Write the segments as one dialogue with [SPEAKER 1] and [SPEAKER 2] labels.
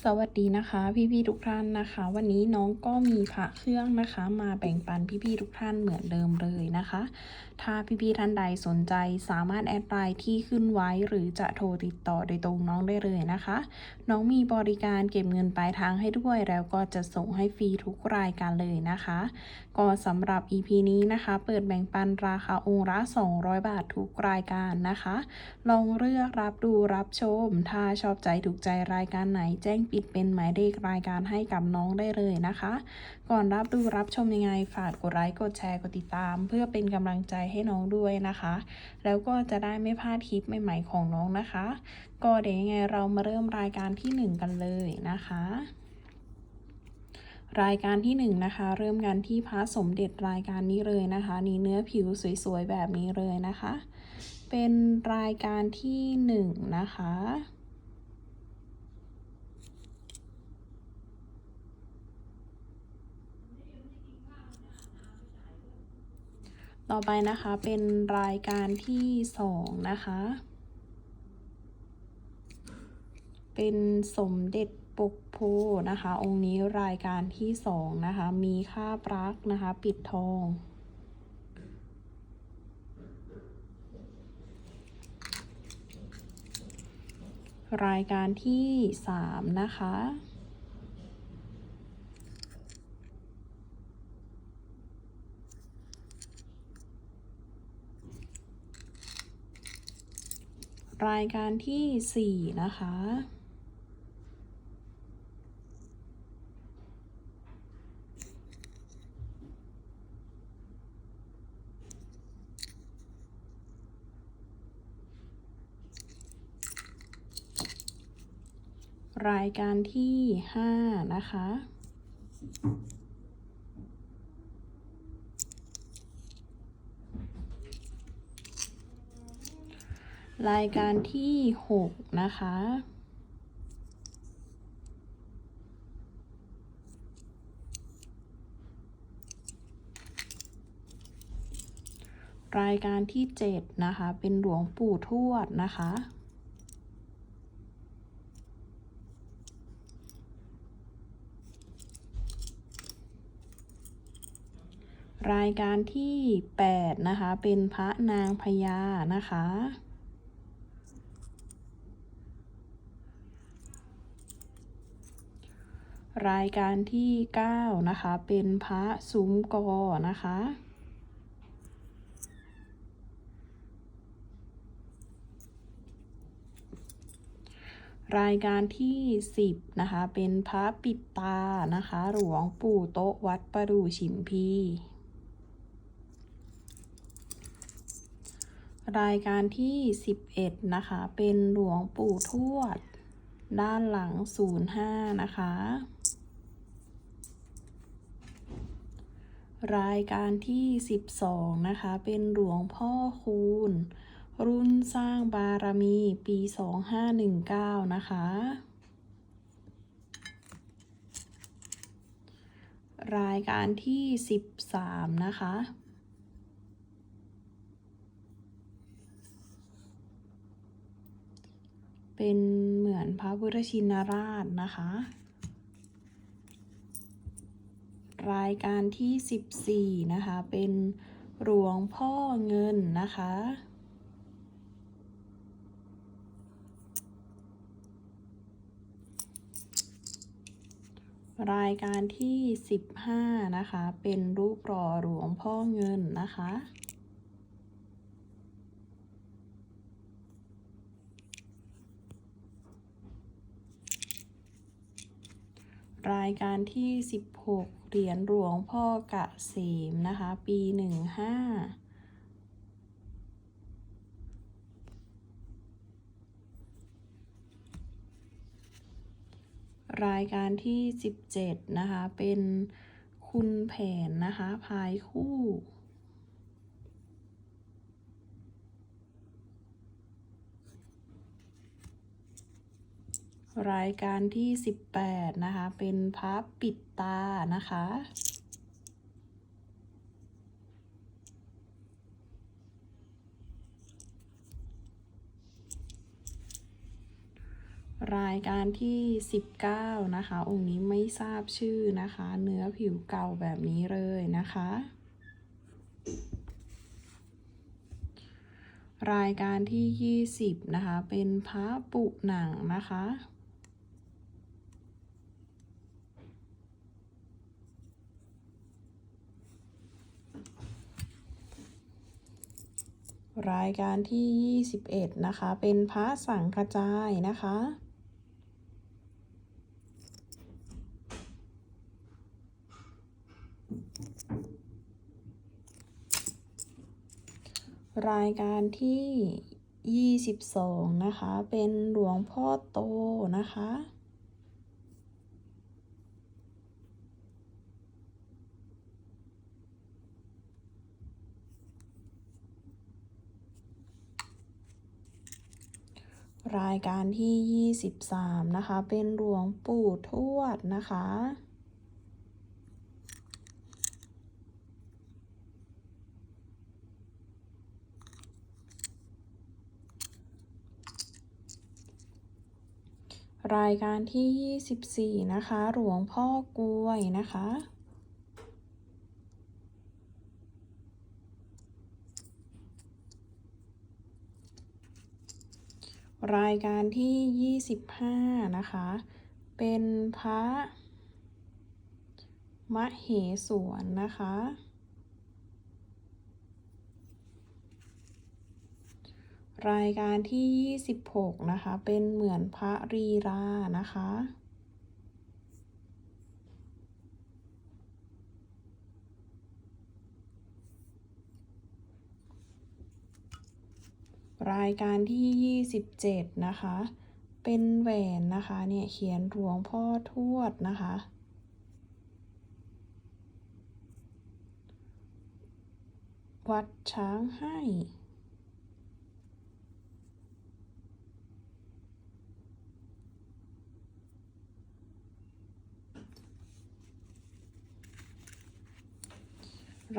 [SPEAKER 1] สวัสดีนะคะ พี่ๆทุกท่านนะคะ วันนี้น้องก็มีพระเครื่องนะคะ มาแบ่งปันพี่ๆทุกท่านเหมือนเดิมเลยนะคะ ถ้าพี่ๆท่านใดสนใจสามารถแอดไลน์ที่ขึ้นไว้หรือจะโทรติดต่อโดยตรงน้องได้เลยนะคะ น้องมีบริการเก็บเงินปลายทางให้ด้วย แล้วก็จะส่งให้ฟรีทุกรายการเลยนะคะ ก็สำหรับ EP นี้นะคะ เปิดแบ่งปันราคาองค์ละ 200 บาททุกรายการนะคะ ลองเลือกรับดูรับชม ถ้าชอบใจถูกใจรายการไหน แจ้งปิดเป็นหมายเลขรายการให้กับน้องได้เลยนะคะ ก่อนรับดูรับชมยังไงฝากกดไลค์กดแชร์กดติดตาม เพื่อเป็นกำลังใจให้น้องด้วยนะคะ แล้วก็จะได้ไม่พลาดคลิปใหม่ๆของน้องนะคะ ก็เดี๋ยวยังไงเรามาเริ่มรายการที่หนึ่งกันเลยนะคะ รายการที่หนึ่งนะคะ เริ่มกันที่พระสมเด็จรายการนี้เลยนะคะนี่เนื้อผิวสวยๆแบบนี้เลยนะคะ เป็นรายการที่หนึ่งนะคะ ต่อไปนะคะเป็นรายการที่สองนะคะ เป็นสมเด็จปกโพนะคะ องค์นี้รายการที่สองนะคะ มีค่าปลักนะคะ ปิดทอง รายการที่สามนะคะ รายการที่สี่นะคะ รายการที่ห้านะคะ รายการที่หกนะคะ รายการที่เจ็ดนะคะ เป็นหลวงปู่ทวดนะคะรายการที่แปดนะคะ เป็นพระนางพญานะคะ รายการที่ 9 นะคะ เป็นพระซุ้มกอนะคะ รายการที่ 10 นะคะ เป็นพระปิดตานะคะ หลวงปู่โต๊ะวัดประดูฉิมพีรายการที่ 11 นะคะ เป็นหลวงปู่ทวด ด้านหลัง 05 นะคะ รายการที่ 12 นะคะ เป็นหลวงพ่อคูณ รุ่นสร้างบารมีปี 2519 นะคะ รายการที่ 13 นะคะเป็นเหมือนพระพุทธชินราชนะคะ รายการที่ 14 นะคะ เป็นหลวงพ่อเงินนะคะ รายการที่ 15 นะคะ เป็นรูปหล่อหลวงพ่อเงินนะคะ รายการที่ 16 เหรียญหลวงพ่อกะเสมนะคะ ปี 15รายการที่ 17 นะคะ เป็นคุณแผนนะคะ พายคู่ รายการที่ 18 นะคะ เป็นพับปิดตานะคะรรายการที่ 19 นะคะ องค์นี้ไม่ทราบชื่อนะคะ เนื้อผิวเก่าแบบนี้เลยนะคะ รายการที่ 20 นะคะ เป็นพระปุหนังนะคะ รายการที่ 21 นะคะ เป็นพระสังฆจายนะคะ รายการที่ 22 นะคะ เป็นหลวงพ่อโตนะคะ รายการที่ 23 นะคะ เป็นหลวงปู่ทวดนะคะ รายการที่ 24 นะคะ หลวงพ่อกล้วยนะคะ รายการที่ 25 นะคะ เป็นพระมะเหสวนนะคะ รายการที่ 26 นะคะ เป็นเหมือนพระรีรานะคะ รายการที่ 27 นะคะ เป็นแหวนนะคะเนี่ยเขียนหลวงพ่อทวดนะคะ วัดช้างให้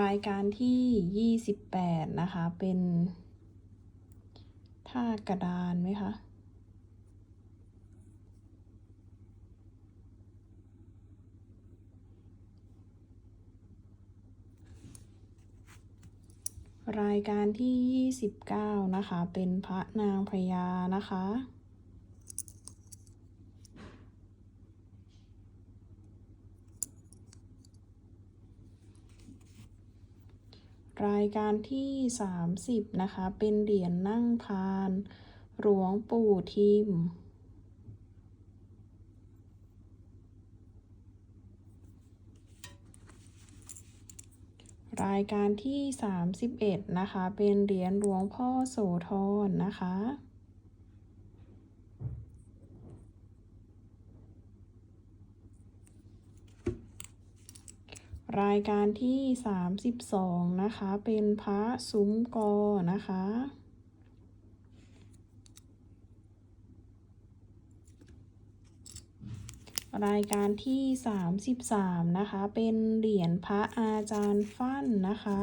[SPEAKER 1] รายการที่ 28 นะคะ เป็น ท่ากระดานไหมคะ รายการที่ 29 นะคะ เป็นพระนางพญานะคะ รายการที่ 30 นะคะ เป็นเหรียญนั่งพาน หลวงปู่ทิม รายการที่ 31 นะคะ เป็นเหรียญหลวงพ่อโสธรนะคะ รายการที่ 32 นะคะ เป็นพระซุ้มกอนะคะ รายการที่ 33 นะคะ เป็นเหรียญพระอาจารย์ฟั่นนะคะ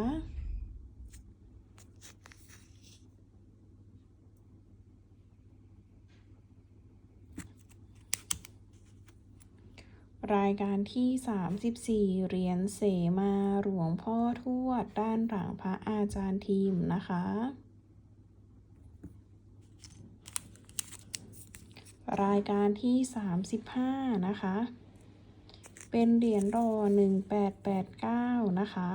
[SPEAKER 1] รายการที่ 34 เหรียญเสมาหลวงพ่อทวด ด้านหลังพระอาจารย์ทีมนะคะ รายการที่ 35 นะคะ เป็นเหรียญรอ 1889 นะคะ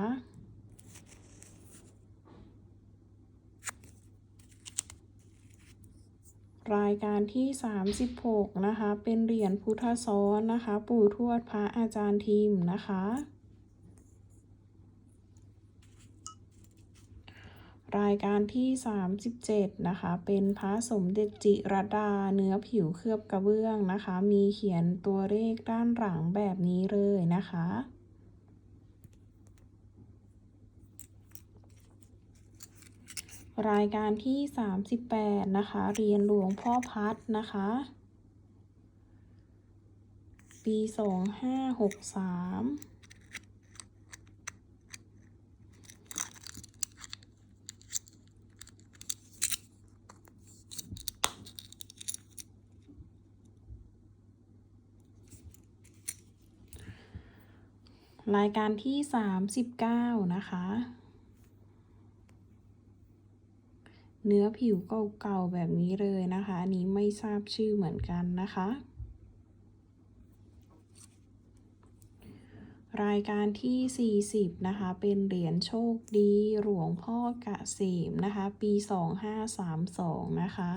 [SPEAKER 1] รายการที่ 36 นะคะ เป็นเหรียญพุทธซ้อนนะคะ ปู่ทวดพระอาจารย์ทีมนะคะ รายการที่ 37 นะคะ เป็นพระสมเด็จจิรดาเนื้อผิวเคลือบกระเบื้องนะคะ มีเขียนตัวเลขด้านหลังแบบนี้เลยนะคะ รายการที่ 38 นะคะ เรียนหลวงพ่อพัดนะคะ ปี 2563รายการที่ 39 นะคะ เนื้อผิวเก่าๆแบบนี้เลยนะคะ อันนี้ไม่ทราบชื่อเหมือนกันนะคะ รายการที่ 40 นะคะ เป็นเหรียญโชคดีหลวงพ่อกะเสมนะคะ ปี 2532 นะคะ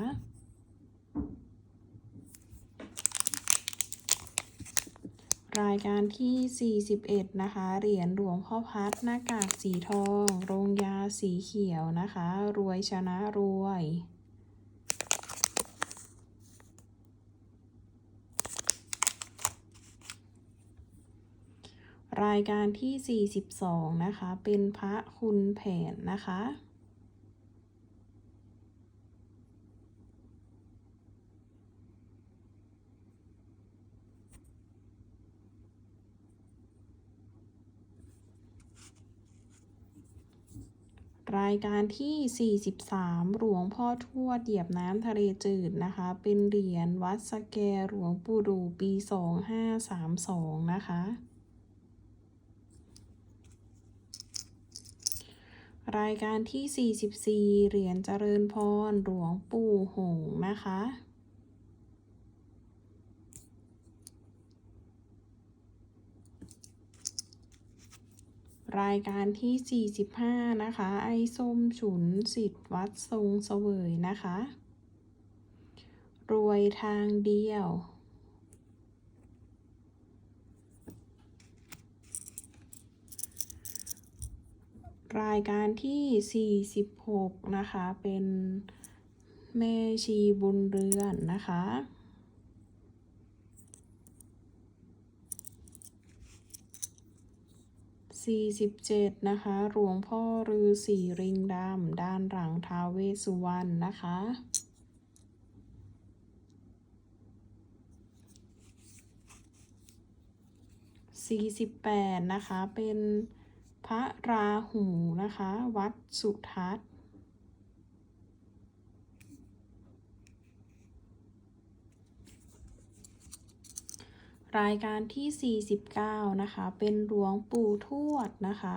[SPEAKER 1] รายการที่ 41 นะคะ เหรียญหลวงพ่อพัดหน้ากากสีทอง โรงยาสีเขียวนะคะ รวยชนะรวยรายการที่ 42 นะคะ เป็นพระคุณแผนนะคะ รายการที่ 43 หลวงพ่อทวดเหยียบน้ำทะเลจืดนะคะ เป็นเหรียญวัดสแกหลวงปู่ดูปี 2532 นะคะ รายการที่ 44 เหรียญเจริญพรหลวงปู่หงนะคะ รายการที่ 45 นะคะ ไอส้มฉุนสิทธิ์วัดทรงเสวยนะคะ รวยทางเดียวรายการที่ 46 นะคะ เป็นแม่ชีบุญเรือนนะคะ 47 นะคะ หลวงพ่อฤาษีริงดำ ด้านหลังท้าวเวสสุวรรณนะคะ 48 นะคะ เป็นพระราหูนะคะ วัดสุทัศน์ รายการที่ 49 นะคะ เป็นหลวงปู่ทวดนะคะ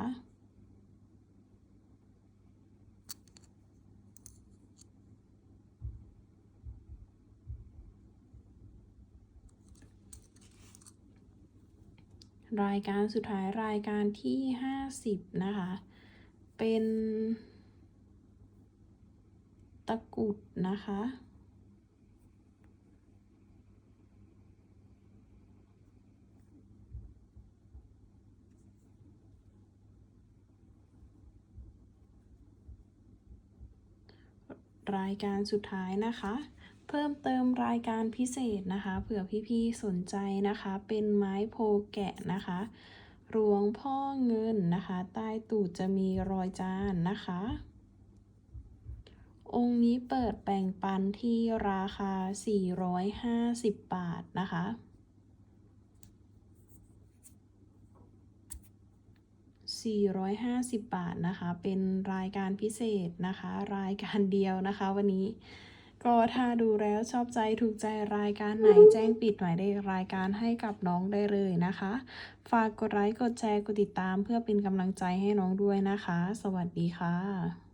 [SPEAKER 1] รายการสุดท้ายรายการที่ 50 นะคะ เป็นตะกุดนะคะ รายการสุดท้ายนะคะ เพิ่มเติมรายการพิเศษนะคะ เผื่อพี่ๆสนใจนะคะ เป็นไม้โพแกะนะคะหลวงพ่อเงินนะคะ ใต้ตูดจะมีรอยจานนะคะ องค์นี้เปิดแบ่งปันที่ราคา 450 บาทนะคะ 450 บาทนะคะ เป็นรายการพิเศษนะคะ รายการเดียวนะคะ วันนี้ก็ถ้าดูแล้วชอบใจถูกใจรายการไหนแจ้งปิดหมายเลขรายการให้กับน้องได้เลยนะคะ ฝากกดไลค์กดแชร์กดติดตามเพื่อเป็นกำลังใจให้น้องด้วยนะคะ สวัสดีค่ะ